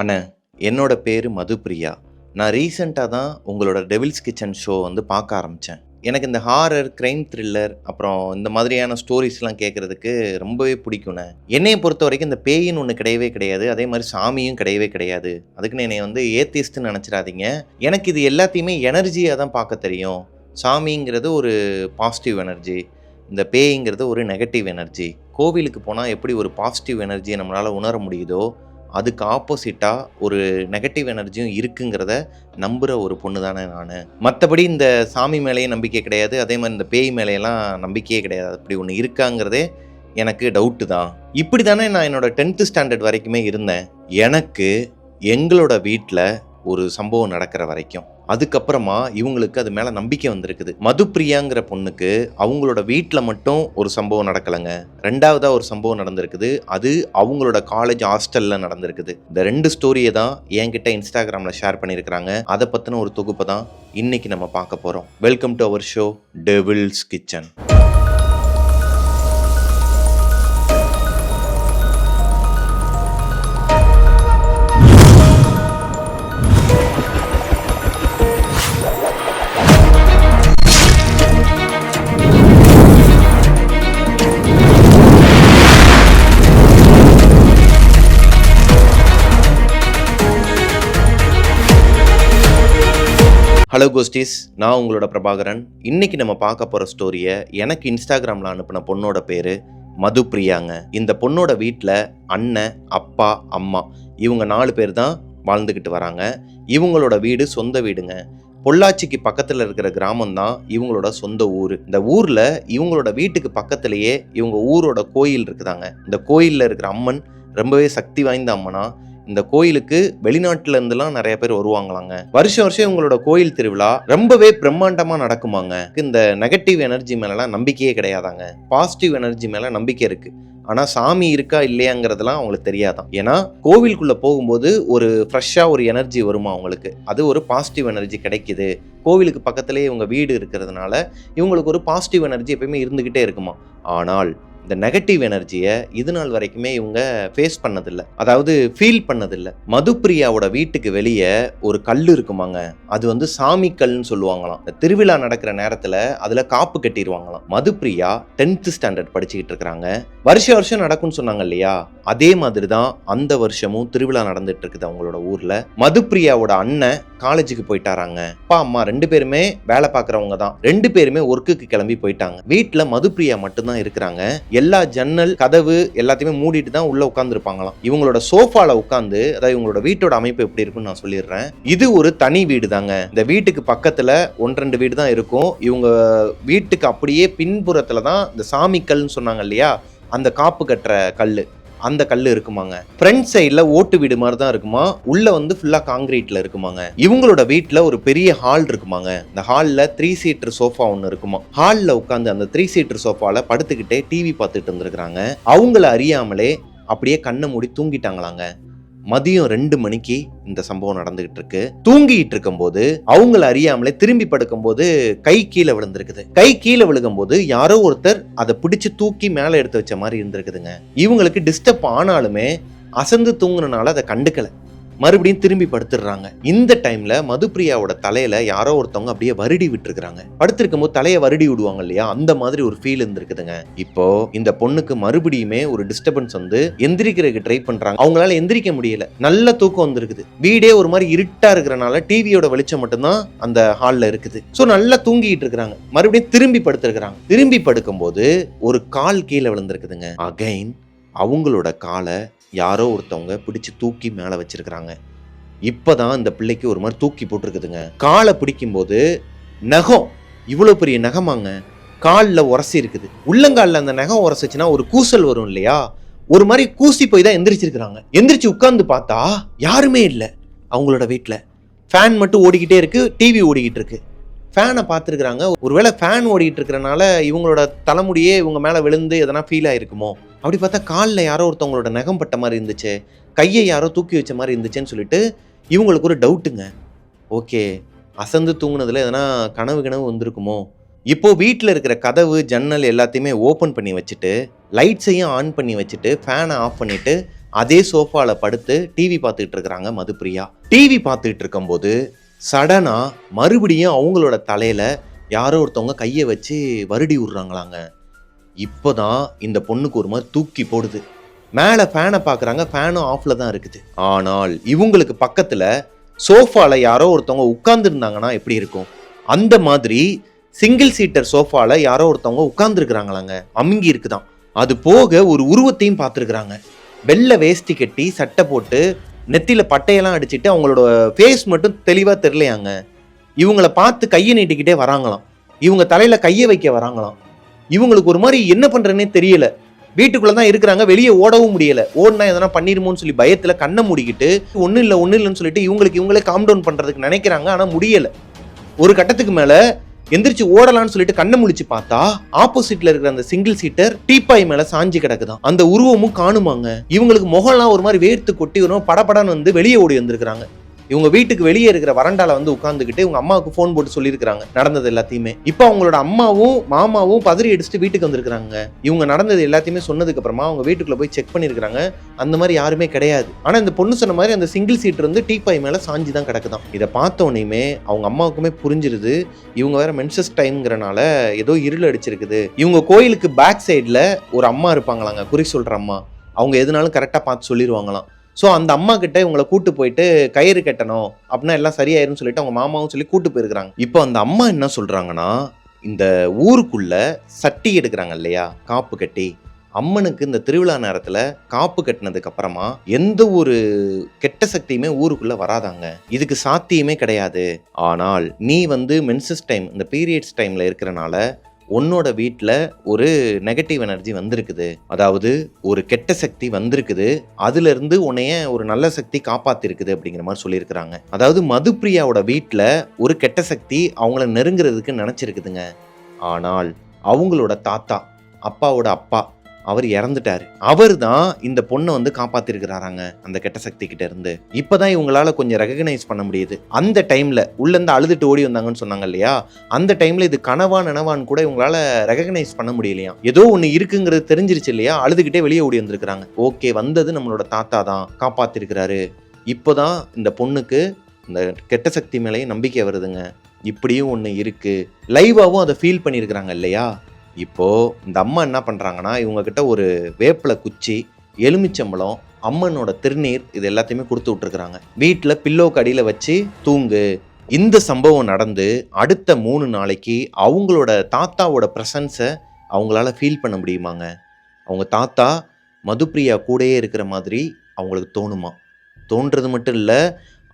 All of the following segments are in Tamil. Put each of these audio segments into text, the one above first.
அண்ணே என்னோட பேர் மதுப்பிரியா நான் ரீசெண்டாக தான் உங்களோட டெவில்ஸ் கிச்சன் ஷோ வந்து பார்க்க ஆரம்பித்தேன் எனக்கு இந்த ஹாரர் க்ரைம் த்ரில்லர் அப்புறம் இந்த மாதிரியான ஸ்டோரிஸ்லாம் கேட்குறதுக்கு ரொம்பவே பிடிக்குண்ணே என்னையை பொறுத்த வரைக்கும் இந்த பேயின்னு ஒன்று கிடையவே கிடையாது. அதே மாதிரி சாமியும் கிடையவே கிடையாது. அதுக்குன்னு என்னை வந்து ஏத்திஸ்ட்னு நினச்சிடாதீங்க. எனக்கு இது எல்லாத்தையுமே எனர்ஜியாக தான் பார்க்க தெரியும். சாமிங்கிறது ஒரு பாசிட்டிவ் எனர்ஜி இந்த பேய்ங்கிறது ஒரு நெகட்டிவ் எனர்ஜி கோவிலுக்கு போனால் எப்படி ஒரு பாசிட்டிவ் எனர்ஜியை நம்மளால் உணர முடியுதோ அதுக்கு ஆப்போசிட்டாக ஒரு நெகட்டிவ் எனர்ஜியும் இருக்குங்கிறத நம்புகிற ஒரு பொண்ணு தானே நான். மற்றபடி இந்த சாமி மேலேயும் நம்பிக்கை கிடையாது. அதே மாதிரி இந்த பேய் மேலேயெல்லாம் நம்பிக்கையே கிடையாது. அப்படி ஒன்று இருக்காங்கிறதே எனக்கு டவுட்டு தான். இப்படி தானே நான் என்னோடய டென்த்து ஸ்டாண்டர்ட் வரைக்குமே இருந்தேன். எனக்கு எங்களோட வீட்டில் ஒரு சம்பவம் நடக்கிற வரைக்கும். அதுக்கப்புறமா இவங்களுக்கு அது மேலே நம்பிக்கை வந்திருக்குது. மதுப்பிரியாங்கிற பொண்ணுக்கு அவங்களோட வீட்டில் மட்டும் ஒரு சம்பவம் நடக்கலைங்க. ரெண்டாவதாக ஒரு சம்பவம் நடந்திருக்குது. அது அவங்களோட காலேஜ் ஹாஸ்டலில் நடந்திருக்குது. இந்த ரெண்டு ஸ்டோரியை தான் என்கிட்ட இன்ஸ்டாகிராமில் ஷேர் பண்ணியிருக்கிறாங்க. அதை பற்றின ஒரு தொகுப்பை தான் இன்னைக்கு நம்ம பார்க்க போகிறோம் welcome to our show devil's kitchen hello ghosties நான் உங்களோட பிரபாகரன். இன்னைக்கு நம்ம பார்க்க போகிற ஸ்டோரியை எனக்கு இன்ஸ்டாகிராமில் அனுப்பின பொண்ணோட பேர் மதுப்பிரியாங்க இந்த பொண்ணோட வீட்டில் அண்ணன் அப்பா அம்மா இவங்க நாலு பேர் தான் வாழ்ந்துக்கிட்டு வராங்க. இவங்களோட வீடு சொந்த வீடுங்க. பொள்ளாச்சிக்கு பக்கத்தில் இருக்கிற கிராமம் தான் இவங்களோட சொந்த ஊர். இந்த ஊரில் இவங்களோட வீட்டுக்கு பக்கத்துலேயே இவங்க ஊரோட கோயில் இருக்குதாங்க. இந்த கோயிலில் இருக்கிற அம்மன் ரொம்பவே சக்தி வாய்ந்த அம்மனா. இந்த கோயிலுக்கு வெளிநாட்டுல இருந்துலாம் நிறைய பேர் வருவாங்களாங்க. வருஷம் வருஷம் இவங்களோட கோயில் திருவிழா ரொம்பவே பிரம்மாண்டமா நடக்குமாங்க. இந்த நெகட்டிவ் எனர்ஜி மேலலாம் நம்பிக்கையே கிடையாதாங்க. பாசிட்டிவ் எனர்ஜி மேல நம்பிக்கை இருக்கு. ஆனால் சாமி இருக்கா இல்லையாங்கிறதுலாம் அவங்களுக்கு தெரியாதான். ஏன்னா கோவிலுக்குள்ளே போகும்போது ஒரு ஃப்ரெஷ்ஷாக ஒரு எனர்ஜி வருமா அவங்களுக்கு? அது ஒரு பாசிட்டிவ் எனர்ஜி கிடைக்குது. கோவிலுக்கு பக்கத்துலேயே இவங்க வீடு இருக்கிறதுனால இவங்களுக்கு ஒரு பாசிட்டிவ் எனர்ஜி எப்பயுமே இருந்துக்கிட்டே இருக்குமா? ஆனால் இந்த நெகட்டிவ் எனர்ஜியை இது நாள் வரைக்குமே இவங்க ஃபேஸ் பண்ணதில்லை. அதாவது ஃபீல் பண்ணதில்லை. மதுப்பிரியாவோட வீட்டுக்கு வெளியே ஒரு கல் இருக்குமாங்க. அது வந்து சாமி கல்னு சொல்லுவாங்களாம். இந்த திருவிழா நடக்கிற நேரத்தில் அதில் காப்பு கட்டிடுவாங்களாம் மதுப்பிரியா டென்த்து ஸ்டாண்டர்ட் படிச்சுக்கிட்டு இருக்கிறாங்க. வருஷ வருஷம் நடக்கும்னு சொன்னாங்க இல்லையா? அதே மாதிரி தான் அந்த வருஷமும் திருவிழா நடந்துட்டு இருக்குது அவங்களோட ஊரில். மதுப்பிரியாவோட அண்ணன் காலேஜுக்கு போயிட்டாராங்க. அப்பா அம்மா ரெண்டு பேருமே வேலை பார்க்குறவங்க தான். ரெண்டு பேருமே ஒர்க்குக்கு கிளம்பி போயிட்டாங்க. வீட்டில் மதுப்பிரியா மட்டும்தான் இருக்கிறாங்க. எல்லா ஜன்னல் கதவு எல்லாத்தையுமே மூடிட்டு தான் உள்ள உட்காந்துருப்பாங்களாம் இவங்களோட சோஃபால உட்காந்து அதாவது இவங்களோட வீட்டோட அமைப்பு எப்படி இருக்குன்னு நான் சொல்லிடுறேன். இது ஒரு தனி வீடு தாங்க இந்த வீட்டுக்கு பக்கத்துல ஒன்று ரெண்டு வீடு தான் இருக்கும். இவங்க வீட்டுக்கு அப்படியே பின்புறத்துல தான் இந்த சாமி கல்னு சொன்னாங்க இல்லையா? அந்த காப்பு கட்டுற கல் அந்த கல் இருக்குமாங்க. ஃப்ரண்ட் சைடில் ஓட்டு வீடு மாதிரி தான் இருக்குமா? உள்ள வந்து ஃபுல்லாக காங்கிரீட்ல இருக்குமாங்க. இவங்களோட வீட்டில் ஒரு பெரிய ஹால் இருக்குமாங்க. இந்த ஹாலில் த்ரீ சீட்டர் சோஃபா ஒன்று இருக்குமா? ஹாலில் உட்காந்து அந்த த்ரீ சீட்டர் சோஃபாவில் படுத்துக்கிட்டே டிவி பார்த்துட்டு இருந்திருக்கிறாங்க. அவங்கள அறியாமலே அப்படியே கண்ணை மூடி தூங்கிட்டாங்களாங்க. மதியம் ரெண்டு மணிக்கு இந்த சம்பவம் நடந்துகிட்டு இருக்கு தூங்கிட்டு இருக்கும்போது அவங்கள அறியாமலே திரும்பி படுக்கும்போது கை கீழே விழுந்திருக்குது. கை கீழே விழுகும்போது யாரோ ஒருத்தர் அதை பிடிச்சு தூக்கி மேலே எடுத்து வச்ச மாதிரி இருந்திருக்குதுங்க. இவங்களுக்கு டிஸ்டர்ப் ஆனாலுமே அசந்து தூங்குனனால அதை கண்டுக்கலை. மறுபடியும் திரும்பி படுத்துடுறாங்க. இந்த டைம்ல மதுப்பிரியாவோட தலையில யாரோ ஒருத்தவங்க அப்படியே வருடி விட்டுருக்காங்க படுத்திருக்கும் போது தலையை வருடி விடுவாங்க இல்லையா? அந்த மாதிரி ஒரு ஃபீல் இருந்திருக்குதுங்க. இப்போ இந்த பொண்ணுக்கு மறுபடியுமே ஒரு டிஸ்டர்பன்ஸ் வந்து எந்திரிக்கிறதுக்கு ட்ரை பண்றாங்க. அவங்களால எந்திரிக்க முடியல. நல்ல தூக்கம் வந்திருக்குது. வீடே ஒரு மாதிரி இருட்டா இருக்கிறனால டிவியோட வெளிச்சம் மட்டும்தான் அந்த ஹால்ல இருக்குது. ஸோ நல்லா தூங்கிட்டு இருக்கிறாங்க. மறுபடியும் திரும்பி படுத்திருக்கிறாங்க. திரும்பி படுக்கும்போது ஒரு கால் கீழே விழுந்திருக்குதுங்க. அகைன் அவங்களோட காலை யாரோ ஒருத்தவங்க பிடிச்சு தூக்கி மேலே வச்சிருக்கிறாங்க. இப்பதான் இந்த பிள்ளைக்கு ஒரு மாதிரி தூக்கி போட்டிருக்குதுங்க. காலை பிடிக்கும்போது நகம். இவ்வளோ பெரிய நகமாங்க. காலில் உரசி இருக்குது. உள்ளங்காலில் அந்த நகம் உரசிச்சுன்னா ஒரு கூசல் வரும் இல்லையா? ஒரு மாதிரி கூசி போய் தான் எந்திரிச்சிருக்கிறாங்க. எந்திரிச்சு உட்காந்து பார்த்தா யாருமே இல்லை. அவங்களோட வீட்டில் ஃபேன் மட்டும் ஓடிக்கிட்டே இருக்குது டிவி ஓடிக்கிட்டு இருக்கு. ஃபேனை பார்த்துருக்குறாங்க. ஒருவேளை ஃபேன் ஓடிக்கிட்டு இருக்கிறனால இவங்களோட தலைமுடியே இவங்க மேலே விழுந்து எதனா ஃபீல் ஆகிருக்குமோ அப்படி பார்த்தா காலில் யாரோ ஒருத்தவங்களோட நகம் பட்ட மாதிரி இருந்துச்சு கையை யாரோ தூக்கி வச்ச மாதிரி இருந்துச்சுன்னு சொல்லிட்டு இவங்களுக்கு ஒரு டவுட்டுங்க. ஓகே அசந்து தூங்கினதில் எதனா கனவு கனவு வந்திருக்குமோ? இப்போது வீட்டில் இருக்கிற கதவு ஜன்னல் எல்லாத்தையுமே ஓப்பன் பண்ணி வச்சுட்டு லைட்ஸையும் ஆன் பண்ணி வச்சுட்டு ஃபேனை ஆஃப் பண்ணிவிட்டு அதே சோஃபாவில் படுத்து டிவி பார்த்துக்கிட்டு இருக்கிறாங்க மதுப்பிரியா டிவி பார்த்துக்கிட்டு இருக்கும்போது சடனாக மறுபடியும் அவங்களோட தலையில் யாரோ ஒருத்தவங்க கையை வச்சு வருடி விட்றாங்களாங்க. இப்போ தான் இந்த பொண்ணுக்கு ஒரு மாதிரி தூக்கி போடுது. மேலே ஃபேனை பார்க்குறாங்க ஃபேனும் ஆஃபில் தான் இருக்குது. ஆனால் இவங்களுக்கு பக்கத்தில் சோஃபாவில் யாரோ ஒருத்தவங்க உட்காந்துருந்தாங்கன்னா எப்படி இருக்கும்? அந்த மாதிரி சிங்கிள் சீட்டர் சோஃபாவில் யாரோ ஒருத்தவங்க உட்காந்துருக்குறாங்களாங்க அமுங்கி இருக்குதான். அது போக ஒரு உருவத்தையும் பார்த்துருக்குறாங்க. வெள்ளை வேஷ்டி கட்டி சட்டை போட்டு நெத்தியில் பட்டையெல்லாம் அடிச்சுட்டு அவங்களோட ஃபேஸ் மட்டும் தெளிவாக தெரிலையாங்க இவங்கள பார்த்து கையை நீட்டிக்கிட்டே வராங்களாம். இவங்க தலையில் கையை வைக்க வராங்களாம். இவங்களுக்கு ஒரு மாதிரி என்ன பண்ணுறேன்னே தெரியல. வீட்டுக்குள்ளே தான் இருக்கிறாங்க வெளியே ஓடவும் முடியலை. ஓடினா எதனா பண்ணிடுமோன்னு சொல்லி பயத்தில் கண்ணை மூடிக்கிட்டு ஒன்றும் இல்லை ஒன்றும் இல்லைன்னு சொல்லிட்டு இவங்களுக்கு இவங்களே காம் டவுன் பண்ணுறதுக்கு நினைக்கிறாங்க ஆனால் முடியலை. ஒரு கட்டத்துக்கு மேலே எந்திரிச்சு ஓடலாம்னு சொல்லிட்டு கண்ணை முழிச்சு பார்த்தா ஆப்போசிட்ல இருக்கிற அந்த சிங்கிள் சீட்டர் டீப்பாய் மேல சாஞ்சி கிடக்குதான். அந்த உருவமும் காணுமாங்க. இவங்களுக்கு முகம்லாம் ஒரு மாதிரி வேர்த்து கொட்டி வரும் படப்படான்னு வந்து வெளியே ஓடி வந்திருக்கிறாங்க. இவங்க வீட்டுக்கு வெளியே இருக்கிற வரண்டால வந்து உட்காந்துக்கிட்டு இவங்க அம்மாவுக்கு ஃபோன் போட்டு சொல்லியிருக்காங்க நடந்தது எல்லாத்தையுமே. இப்போ அவங்களோட அம்மாவும் மாமாவும் பதறி அடிச்சுட்டு வீட்டுக்கு வந்திருக்கிறாங்க. இவங்க நடந்தது எல்லாத்தையுமே சொன்னதுக்கு அப்புறமா அவங்க வீட்டுக்குள்ள போய் செக் பண்ணியிருக்காங்க அந்த மாதிரி யாருமே கிடையாது. ஆனால் இந்த பொண்ணு சொன்ன மாதிரி அந்த சிங்கிள் சீட் வந்து டீப்பாய் மேலே சாஞ்சி தான் கிடக்குதான். இதை பார்த்தோன்னே அவங்க அம்மாவுக்குமே புரிஞ்சிருது. இவங்க வேற மென்சஸ் டைம்ங்கிறனால ஏதோ இருள் அடிச்சிருக்குது. இவங்க கோயிலுக்கு பேக் சைடில் ஒரு அம்மா இருப்பாங்களாங்க குறி சொல்கிற அம்மா. அவங்க எதுனாலும் கரெக்டாக பார்த்து சொல்லிடுவாங்களாம் ஸோ அந்த அம்மா கிட்ட இவங்களை கூட்டு போயிட்டு கயிறு கட்டணும் அப்படின்னா எல்லாம் சரியாயிரும்னு சொல்லிட்டு அவங்க மாமாவும் சொல்லி கூட்டு போயிருக்கிறாங்க. இப்போ அந்த அம்மா என்ன சொல்கிறாங்கன்னா இந்த ஊருக்குள்ள சட்டி எடுக்கிறாங்க இல்லையா? காப்பு கட்டி. அம்மனுக்கு இந்த திருவிழா நேரத்தில் காப்பு கட்டினதுக்கு அப்புறமா எந்த ஒரு கெட்ட சக்தியுமே ஊருக்குள்ள வராதாங்க. இதுக்கு சாத்தியமே கிடையாது. ஆனால் நீ வந்து மென்சஸ் டைம் இந்த பீரியட்ஸ் டைம்ல இருக்கிறனால உன்னோட வீட்டில் ஒரு நெகட்டிவ் எனர்ஜி வந்திருக்குது. அதாவது ஒரு கெட்ட சக்தி வந்திருக்குது. அதுலேருந்து உன்னைய ஒரு நல்ல சக்தி காப்பாத்திருக்குது அப்படிங்கிற மாதிரி சொல்லியிருக்கிறாங்க. அதாவது மதுப்பிரியாவோட வீட்டில் ஒரு கெட்ட சக்தி அவங்கள நெருங்குறதுக்கு நினச்சிருக்குதுங்க. ஆனால் அவங்களோட தாத்தா அப்பாவோட அப்பா அவர் இறந்துட்டாரு. அவர் தான் இந்த பொண்ணை வந்து காப்பாத்திருக்கிறாராங்க அந்த கெட்ட சக்தி கிட்ட இருந்து. இப்பதான் இவங்களால கொஞ்சம் ரெகக்னைஸ் பண்ண முடியுது. அந்த டைம்ல உள்ள இருந்து அழுதுட்டு ஓடி வந்தாங்கன்னு சொன்னாங்க இல்லையா? அந்த டைம்ல இது கனவா நனவான்னு கூட இவங்களால ரெகக்னைஸ் பண்ண முடியலையா? ஏதோ ஒண்ணு இருக்குங்கிறது தெரிஞ்சிருச்சு இல்லையா? அழுதுகிட்டே வெளியே ஓடி வந்திருக்கிறாங்க. ஓகே வந்தது நம்மளோட தாத்தா தான் காப்பாத்திருக்கிறாரு. இப்போதான் இந்த பொண்ணுக்கு இந்த கெட்ட சக்தி மேலேயும் நம்பிக்கை வருதுங்க. இப்படியும் ஒன்று இருக்குது லைவாகவும் அதை ஃபீல் பண்ணியிருக்கிறாங்க இல்லையா? இப்போ இந்த அம்மா என்ன பண்ணுறாங்கன்னா இவங்கக்கிட்ட ஒரு வேப்பில குச்சி எலுமிச்சம்பழம் அம்மனோட திருநீர் இது எல்லாத்தையுமே கொடுத்து விட்ருக்குறாங்க வீட்டில் பில்லோ கடியில் வச்சு தூங்கு. இந்த சம்பவம் நடந்து அடுத்த மூணு நாளைக்கு அவங்களோட தாத்தாவோட ப்ரெசன்ஸை அவங்களால ஃபீல் பண்ண முடியுமாங்க? அவங்க தாத்தா மதுப்பிரியா கூடயே இருக்கிற மாதிரி அவங்களுக்கு தோணுமா? தோன்றது மட்டும் இல்லை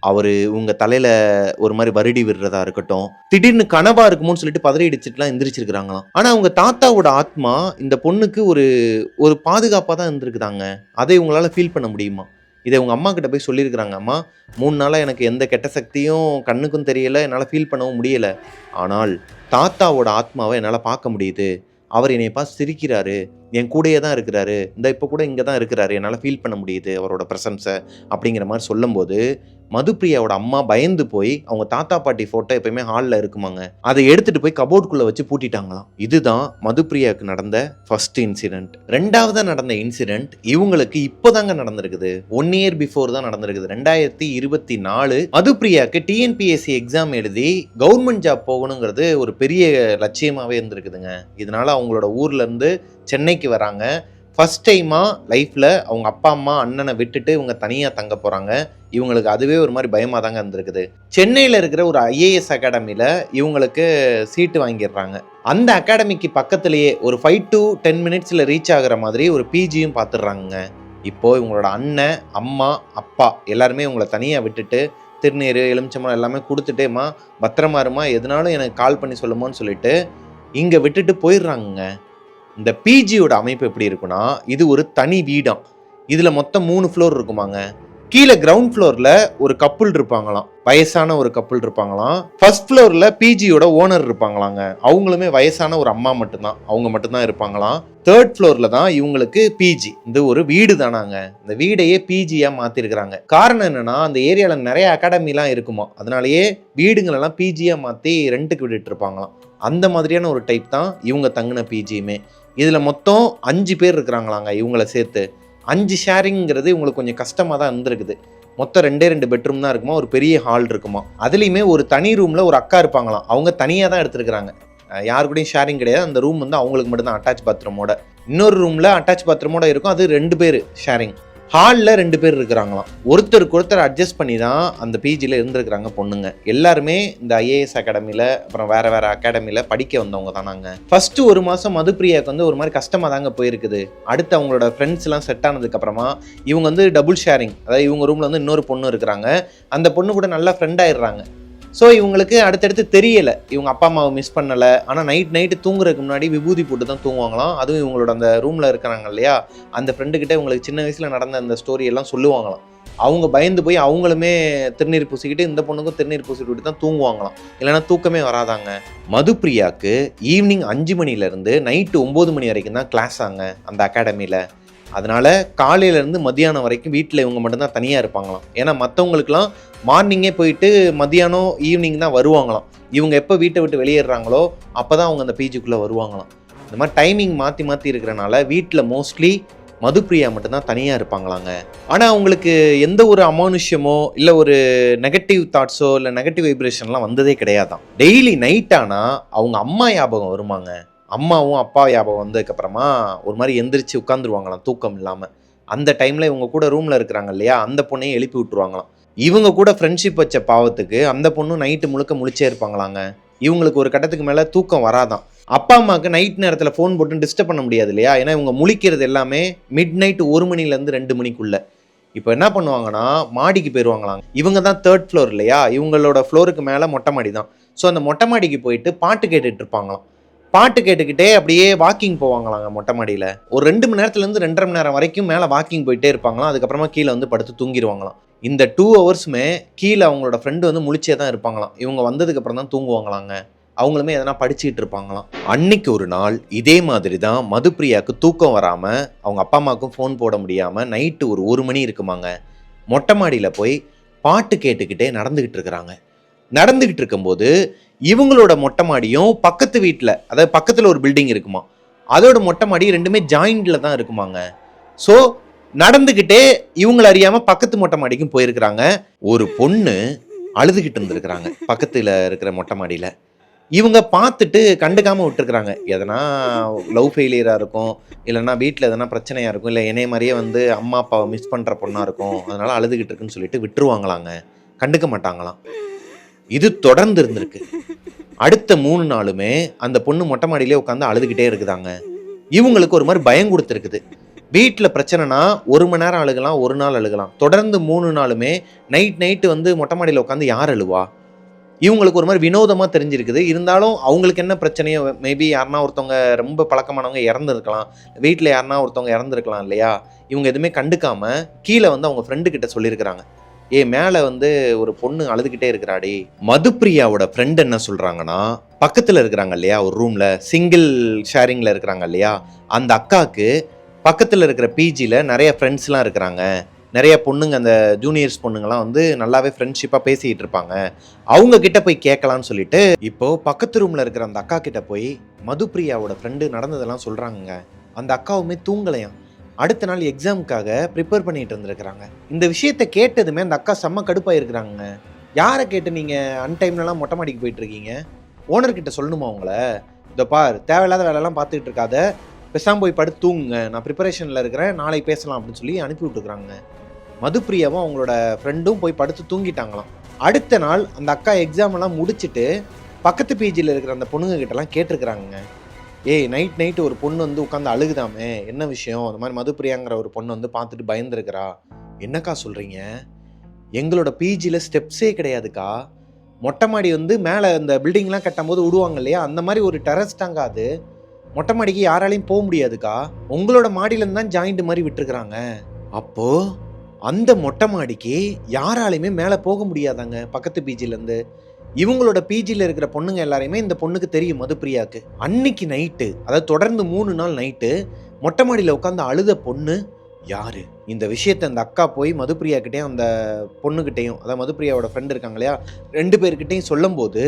அவர் உங்கள் தலையில் ஒரு மாதிரி வருடி விடுறதா இருக்கட்டும் திடீர்னு கனவாக இருக்குமோன்னு சொல்லிட்டு பதறி அடிச்சுட்டுலாம் எந்திரிச்சிருக்கிறாங்களாம். ஆனால் அவங்க தாத்தாவோட ஆத்மா இந்த பொண்ணுக்கு ஒரு ஒரு பாதுகாப்பாக தான் இருந்திருக்குதாங்க. அதை இவங்களால் ஃபீல் பண்ண முடியுமா? இதை உங்கள் அம்மா கிட்ட போய் சொல்லியிருக்கிறாங்க அம்மா மூணு நாளாக எனக்கு எந்த கெட்ட சக்தியும் கண்ணுக்கும் தெரியலை என்னால் ஃபீல் பண்ணவும் முடியலை. ஆனால் தாத்தாவோட ஆத்மாவை என்னால் பார்க்க முடியுது. அவர் என்னை பார்த்து சிரிக்கிறாரு. என் கூடயே தான் இருக்கிறாரு. இந்த இப்போ கூட இங்கே தான் இருக்கிறாரு. என்னால் ஃபீல் பண்ண முடியுது அவரோட ப்ரெசன்ஸை அப்படிங்கிற மாதிரி சொல்லும்போது மதுப்பிரியாவோட அம்மா பயந்து போய் அவங்க தாத்தா பாட்டி ஃபோட்டோ எப்பயுமே ஹாலில் இருக்குமாங்க. அதை எடுத்துகிட்டு போய் கபோர்டுக்குள்ளே வச்சு பூட்டிட்டாங்களாம். இதுதான் மதுப்பிரியாவுக்கு நடந்த ஃபர்ஸ்ட் இன்சிடென்ட் ரெண்டாவதாக நடந்த இன்சிடென்ட் இவங்களுக்கு இப்போதாங்க நடந்திருக்குது. ஒன் இயர் பிஃபோர் தான் நடந்திருக்குது. ரெண்டாயிரத்தி இருபத்தி நாலு மதுப்பிரியாவுக்கு டிஎன்பிஎஸ்சி எக்ஸாம் எழுதி கவர்மெண்ட் ஜாப் போகணுங்கிறது ஒரு பெரிய லட்சியமாகவே இருந்திருக்குதுங்க. இதனால அவங்களோட ஊர்லேருந்து சென்னைக்கு வராங்க. ஃபஸ்ட் டைமாக லைஃப்பில் அவங்க அப்பா அம்மா அண்ணனை விட்டுட்டு இவங்க தனியாக தங்க போகிறாங்க இவங்களுக்கு அதுவே ஒரு மாதிரி பயமாக தாங்க இருந்திருக்குது. சென்னையில் இருக்கிற ஒரு ஐஏஎஸ் அகாடமியில் இவங்களுக்கு சீட்டு வாங்கிடுறாங்க. அந்த அகாடமிக்கு பக்கத்துலேயே ஒரு ஃபைவ் டு டென் மினிட்ஸில் ரீச் ஆகிற மாதிரி ஒரு பிஜியும் பார்த்துடுறாங்க இப்போது இவங்களோட அண்ணன் அம்மா அப்பா எல்லாருமே இவங்களை தனியாக விட்டுட்டு திருநீர் எலுமிச்சம்பழம் எல்லாமே கொடுத்துட்டேம்மா பத்திரமா இருமா எதுனாலும் எனக்கு கால் பண்ணி சொல்லுமோன்னு சொல்லிட்டு இங்கே விட்டுட்டு போயிடுறாங்கங்க. இந்த பிஜியோட அமைப்பு எப்படி இருக்குன்னா இது ஒரு தனி வீடாம். இதில் மொத்தம் மூணு ஃப்ளோர் இருக்குமாங்க? கீழே கிரவுண்ட் ஃப்ளோரில் ஒரு கப்புள் இருப்பாங்களாம். வயசான ஒரு கப்புள் இருப்பாங்களாம். ஃபர்ஸ்ட் ஃப்ளோரில் பிஜியோட ஓனர் இருப்பாங்களாங்க. அவங்களுமே வயசான ஒரு அம்மா மட்டும்தான். அவங்க மட்டும்தான் இருப்பாங்களாம். தேர்ட் ஃப்ளோரில் தான் இவங்களுக்கு பிஜி இது ஒரு வீடு தானாங்க. இந்த வீடையே பிஜியாக மாற்றிருக்கிறாங்க காரணம் என்னென்னா அந்த ஏரியாவில் நிறைய அகாடமிலாம் இருக்குமா அதனாலேயே வீடுங்களெல்லாம் பிஜியாக மாற்றி ரெண்ட்டுக்கு விட்டுட்டு இருப்பாங்களாம். அந்த மாதிரியான ஒரு டைப் தான் இவங்க தங்கின பிஜியுமே இதில் மொத்தம் அஞ்சு பேர் இருக்கிறாங்களாங்க இவங்கள சேர்த்து. அஞ்சு ஷேரிங்கிறது இவங்களுக்கு கொஞ்சம் கஷ்டமாக தான் இருந்திருக்குது. மொத்தம் ரெண்டே ரெண்டு பெட்ரூம் தான் இருக்குமா ஒரு பெரிய ஹால் இருக்குமா. அதுலேயுமே ஒரு தனி ரூமில் ஒரு அக்கா இருப்பாங்களாம். அவங்க தனியாக தான் எடுத்துருக்குறாங்க. யாருக்கூடையும் கூடயும் ஷேரிங் கிடையாது. அந்த ரூம் வந்து அவங்களுக்கு மட்டும்தான் அட்டாச் பாத்ரூமோட இன்னொரு ரூமில் அட்டாச் பாத்ரூமோட இருக்கும். அது ரெண்டு பேர் ஷேரிங் ஹாலில் ரெண்டு பேர் இருக்கிறாங்களாம். ஒருத்தருக்கு ஒருத்தர் அட்ஜஸ்ட் பண்ணி தான் அந்த பிஜியில் இருந்திருக்கிறாங்க பொண்ணுங்க. எல்லாருமே இந்த ஐஏஎஸ் அகாடமியில் அப்புறம் வேறு வேறு அகாடமியில் படிக்க வந்தவங்க தானாங்க ஃபஸ்ட்டு ஒரு மாதம் மதுப்பிரியாவுக்கு வந்து ஒரு மாதிரி கஷ்டமாக தாங்க போயிருக்குது. அடுத்து அவங்களோட ஃப்ரெண்ட்ஸ்லாம் செட் ஆனதுக்கப்புறமா இவங்க வந்து டபுள் ஷேரிங் அதாவது இவங்க ரூமில் வந்து இன்னொரு பொண்ணு இருக்கிறாங்க. அந்த பொண்ணு கூட நல்லா ஃப்ரெண்ட் ஆயிடுறாங்க. ஸோ இவங்களுக்கு அடுத்தடுத்து தெரியலை. இவங்க அப்பா அம்மாவை மிஸ் பண்ணலை. ஆனால் நைட் நைட்டு தூங்குறதுக்கு முன்னாடி விபூதி போட்டு தான் தூங்குவாங்களாம். அதுவும் இவங்களோட அந்த ரூமில் இருக்கிறாங்க இல்லையா? அந்த ஃப்ரெண்டுக்கிட்ட இவங்களுக்கு சின்ன வயசில் நடந்த அந்த ஸ்டோரி எல்லாம் சொல்லுவாங்களாம். அவங்க பயந்து போய் அவங்களுமே திருநீர் பூசிக்கிட்டு இந்த பொண்ணுக்கும் திருநீர் பூசிக்கிட்டு தான் தூங்குவாங்களாம். இல்லைன்னா தூக்கமே வராதாங்க. மதுப்பிரியாவுக்கு ஈவினிங் அஞ்சு மணிலேருந்து நைட்டு ஒம்பது மணி வரைக்கும் தான் கிளாஸ் ஆங்க அந்த அகாடமியில் அதனால் காலையிலேருந்து மத்தியானம் வரைக்கும் வீட்டில் இவங்க மட்டும்தான் தனியாக இருப்பாங்களாம். ஏன்னா மற்றவங்களுக்குலாம் மார்னிங்கே போயிட்டு மத்தியானம் ஈவினிங் தான் வருவாங்களாம். இவங்க எப்போ வீட்டை விட்டு வெளியேறாங்களோ அப்போ தான் அவங்க அந்த பிஜிக்குள்ளே வருவாங்களாம். இந்த மாதிரி டைமிங் மாற்றி மாற்றி இருக்கிறனால வீட்டில் மோஸ்ட்லி மதுப்பிரியா மட்டும்தான் தனியாக இருப்பாங்களாங்க. ஆனால் அவங்களுக்கு எந்த ஒரு அமானுஷ்யமோ இல்லை ஒரு நெகட்டிவ் தாட்ஸோ இல்லை நெகட்டிவ் வைப்ரேஷன்லாம் வந்ததே கிடையாதான் டெய்லி நைட் ஆனால் அவங்க அம்மா ஞாபகம் வருமாங்க. அம்மாவும் அப்பா ஞாபகம் வந்ததுக்கப்புறமா ஒரு மாதிரி எந்திரிச்சு உட்காந்துருவாங்களாம் தூக்கம் இல்லாமல் அந்த டைமில் இவங்க கூட ரூமில் இருக்கிறாங்க இல்லையா? அந்த பொண்ணையும் எழுப்பி விட்டுருவாங்களாம். இவங்க கூட ஃப்ரெண்ட்ஷிப் வச்ச பாவத்துக்கு அந்த பொண்ணும் நைட்டு முழுக்க முழிச்சே இருப்பாங்களாங்க. இவங்களுக்கு ஒரு கட்டத்துக்கு மேலே தூக்கம் வராதான் அப்பா அம்மாவுக்கு நைட் நேரத்தில் ஃபோன் போட்டு டிஸ்டர்ப் பண்ண முடியாது இல்லையா? ஏன்னா இவங்க முழிக்கிறது எல்லாமே மிட் நைட் ஒரு மணிலேருந்து ரெண்டு மணிக்குள்ளே. இப்போ என்ன பண்ணுவாங்கன்னா மாடிக்கு போயிடுவாங்களாம் இவங்க தான் தேர்ட் ஃப்ளோர் இல்லையா? இவங்களோட ஃப்ளோருக்கு மேலே மொட்டை மாடி தான் ஸோ அந்த மொட்டை மாடிக்கு போயிட்டு பாட்டு கேட்டுட்டு இருப்பாங்களாம். பாட்டு கேட்டுக்கிட்டே அப்படியே வாக்கிங் போவாங்களாங்க மொட்டை மாடியில். ஒரு ரெண்டு மணி நேரத்துலேருந்து ரெண்டரை மணி நேரம் வரைக்கும் மேலே வாக்கிங் போயிட்டே இருப்பாங்களாம். அதுக்கப்புறமா கீழே வந்து படுத்து தூங்கிடுவாங்களாம் இந்த டூ ஹவர்ஸுமே கீழே அவங்களோட ஃப்ரெண்டு வந்து முழிச்சே தான் இருப்பாங்களாம். இவங்க வந்ததுக்கப்புறம் தான் தூங்குவாங்களாங்க. அவங்களுமே எதனா படிச்சுக்கிட்டு இருப்பாங்களாம். அன்னைக்கு ஒரு நாள் இதே மாதிரி தான் மதுப்பிரியாவுக்கு தூக்கம் வராமல் அவங்க அப்பா அம்மாவுக்கும் ஃபோன் போட முடியாமல் நைட்டு ஒரு ஒரு மணி இருக்குமாங்க. மொட்டை மாடியில் போய் பாட்டு கேட்டுக்கிட்டே நடந்துக்கிட்டு இருக்கிறாங்க. நடந்துக்கிட்டு இருக்கும்போது இவங்களோட மொட்டை மாடியும் பக்கத்து வீட்டில் அதாவது பக்கத்தில் ஒரு பில்டிங் இருக்குமா? அதோட மொட்டை மாடி ரெண்டுமே ஜாயிண்டில் தான் இருக்குமாங்க. ஸோ நடந்துக்கிட்டே இவங்கள அறியாமல் பக்கத்து மொட்டை மாடிக்கும் போயிருக்கிறாங்க. ஒரு பொண்ணு அழுதுகிட்டு இருந்திருக்கிறாங்க பக்கத்தில் இருக்கிற மொட்டை மாடியில். இவங்க பார்த்துட்டு கண்டுக்காமல் விட்டுருக்குறாங்க. எதனா லவ் ஃபெயிலியராக இருக்கும் இல்லைன்னா வீட்டில் எதனா பிரச்சனையாக இருக்கும் இல்லை என்னைய மாதிரியே வந்து அம்மா அப்பாவை மிஸ் பண்ணுற பொண்ணாக இருக்கும் அதனால் அழுதுகிட்டு இருக்குன்னு சொல்லிட்டு விட்டுருவாங்களாங்க. கண்டுக்க மாட்டாங்களாம். இது தொடர்ந்து இருந்திருக்கு. அடுத்த மூணு நாளுமே அந்த பொண்ணு மொட்டை மாடியிலே உட்காந்து அழுதுகிட்டே இருக்குதாங்க. இவங்களுக்கு ஒரு மாதிரி பயம் கொடுத்துருக்குது. வீட்டில் பிரச்சனைனா ஒரு மணி நேரம் அழுகலாம் ஒரு நாள் அழுகலாம். தொடர்ந்து மூணு நாளுமே நைட் நைட்டு வந்து மொட்டை மாடியில் உட்காந்து யார் அழுவா? இவங்களுக்கு ஒரு மாதிரி வினோதமாக தெரிஞ்சிருக்குது. இருந்தாலும் அவங்களுக்கு என்ன பிரச்சனையோ மேபி யாருனா ஒருத்தவங்க ரொம்ப பழக்கமானவங்க இறந்துருக்கலாம். வீட்டில் யாருனா ஒருத்தவங்க இறந்துருக்கலாம் இல்லையா? இவங்க எதுவுமே கண்டுக்காமல் கீழே வந்து அவங்க ஃப்ரெண்டு கிட்ட சொல்லியிருக்கிறாங்க. ஏ மேலே வந்து ஒரு பொண்ணு அழுதுகிட்டே இருக்கிறாடி. மதுப்பிரியாவோட ஃப்ரெண்ட் என்ன சொல்கிறாங்கன்னா பக்கத்தில் இருக்கிறாங்க இல்லையா ஒரு ரூமில் சிங்கிள் ஷேரிங்கில் இருக்கிறாங்க இல்லையா அந்த அக்காவுக்கு பக்கத்தில் இருக்கிற பிஜியில் நிறைய ஃப்ரெண்ட்ஸ்லாம் இருக்கிறாங்க. நிறைய பொண்ணுங்க அந்த ஜூனியர்ஸ் பொண்ணுங்கலாம் வந்து நல்லாவே ஃப்ரெண்ட்ஷிப்பாக பேசிக்கிட்டு இருப்பாங்க. அவங்க கிட்ட போய் கேட்கலான்னு சொல்லிட்டு இப்போ பக்கத்து ரூமில் இருக்கிற அந்த அக்கா கிட்ட போய் மதுப்பிரியாவோட ஃப்ரெண்டு நடந்ததெல்லாம் சொல்கிறாங்கங்க அந்த அக்காவுமே தூங்கலையாம். அடுத்த நாள் எக்ஸாமுக்காக ப்ரிப்பேர் பண்ணிட்டு இருந்திருக்கிறாங்க. இந்த விஷயத்தை கேட்டதுமே அந்த அக்கா செம்ம கடுப்பாக இருக்கிறாங்க யாரை கேட்டு நீங்கள் அன்டைம்லலாம் மொட்டை மாடிக்கு போயிட்டுருக்கீங்க? ஓனர்கிட்ட சொல்லணுமா உங்கள? இதோ பார் தேவையில்லாத வேலையெல்லாம் பார்த்துக்கிட்டு இருக்காத. பெசாம் போய் படுத்து தூங்குங்க. நான் ப்ரிப்பரேஷனில் இருக்கிறேன். நாளைக்கு பேசலாம் அப்படின்னு சொல்லி அனுப்பி விட்டுருக்குறாங்க மதுப்பிரியாவும் அவங்களோட ஃப்ரெண்டும் போய் படுத்து தூங்கிட்டாங்களாம். அடுத்த நாள் அந்த அக்கா எக்ஸாம் எல்லாம் முடிச்சுட்டு பக்கத்து பிஜியில் இருக்கிற அந்த பொண்ணுங்க கிட்டலாம் கேட்டிருக்கிறாங்க ஏய் நைட் நைட்டு ஒரு பொண்ணு வந்து உட்காந்து அழுகுதாமே? என்ன விஷயம்? அந்த மாதிரி மதுப்பிரியாங்கிற ஒரு பொண்ணு வந்து பார்த்துட்டு பயந்துருக்கிறா. என்னக்கா சொல்கிறீங்க எங்களோட பிஜியில் ஸ்டெப்ஸே கிடையாதுக்கா. மொட்டை மாடி வந்து மேலே இந்த பில்டிங்லாம் கட்டும் போது விடுவாங்க இல்லையா? அந்த மாதிரி ஒரு டெரஸ் தாங்க அது. மொட்டை மாடிக்கு யாராலையும் போக முடியாதுக்கா. உங்களோட மாடியிலேருந்து தான் ஜாயிண்ட் மாதிரி விட்டுருக்குறாங்க. அப்போ அந்த மொட்டை மாடிக்கு யாராலையுமே மேலே போக முடியாதாங்க? பக்கத்து பிஜிலேருந்து இவங்களோட பிஜியில் இருக்கிற பொண்ணுங்க எல்லாரையுமே இந்த பொண்ணுக்கு தெரியும் மதுப்பிரியாவுக்கு அன்னைக்கு நைட்டு அதாவது தொடர்ந்து மூணு நாள் நைட்டு மொட்டை மாடியில் உட்காந்து அழுத பொண்ணு யார்? இந்த விஷயத்தை அந்த அக்கா போய் மதுப்பிரியா கிட்டேயும் அந்த பொண்ணுக்கிட்டேயும் அதாவது மதுப்பிரியாவோட ஃப்ரெண்டு இருக்காங்க இல்லையா ரெண்டு பேர்கிட்டையும் சொல்லும்போது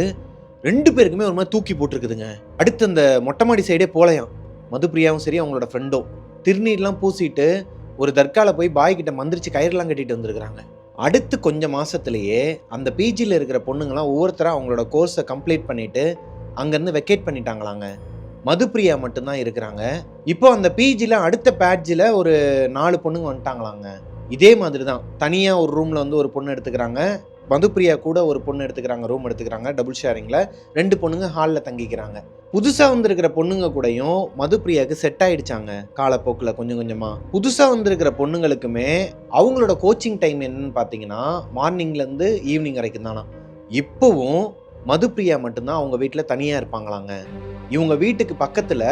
ரெண்டு பேருக்குமே ஒரு மாதிரி தூக்கி போட்டிருக்குதுங்க. அடுத்து அந்த மொட்டை மாடி சைடே போலையாம் மதுப்பிரியாவும் சரி அவங்களோட ஃப்ரெண்டும் திருநீர்லாம் பூசிட்டு ஒரு தர்காவில் போய் பாய் கிட்ட மந்திரிச்சு கயிறுலாம் கட்டிட்டு வந்திருக்கிறாங்க. அடுத்து கொஞ்சம் மாதத்துலேயே அந்த பிஜியில் இருக்கிற பொண்ணுங்களாம் ஒவ்வொருத்தராக அவங்களோட கோர்ஸை கம்ப்ளீட் பண்ணிவிட்டு அங்கேருந்து வெக்கேட் பண்ணிட்டாங்களாங்க. மதுப்பிரியா மட்டும்தான் இருக்கிறாங்க. இப்போ அந்த பிஜியில் அடுத்த பேட்ஜில் ஒரு நாலு பொண்ணுங்க வந்துட்டாங்களாங்க. இதே மாதிரி தான் தனியாக ஒரு ரூமில் வந்து ஒரு பொண்ணு எடுத்துக்கிறாங்க. மதுப்பிரியா கூட ஒரு பொண்ணு எடுத்துக்கிறாங்க ரூம் எடுத்துக்கிறாங்க டபுள் ஷேரிங்கில் ரெண்டு பொண்ணுங்க ஹாலில் தங்கிக்கிறாங்க. புதுசாக வந்திருக்கிற பொண்ணுங்க கூடயும் மதுப்பிரியாவுக்கு செட் ஆயிடுச்சாங்க காலப்போக்கில் கொஞ்சம் கொஞ்சமாக புதுசாக வந்திருக்கிற பொண்ணுங்களுக்குமே அவங்களோட கோச்சிங் டைம் என்னன்னு பார்த்தீங்கன்னா மார்னிங்லேருந்து ஈவினிங் வரைக்கும் தானா. இப்போவும் மதுப்பிரியா மட்டும்தான் அவங்க வீட்டில் தனியாக இருப்பாங்களாங்க. இவங்க வீட்டுக்கு பக்கத்தில்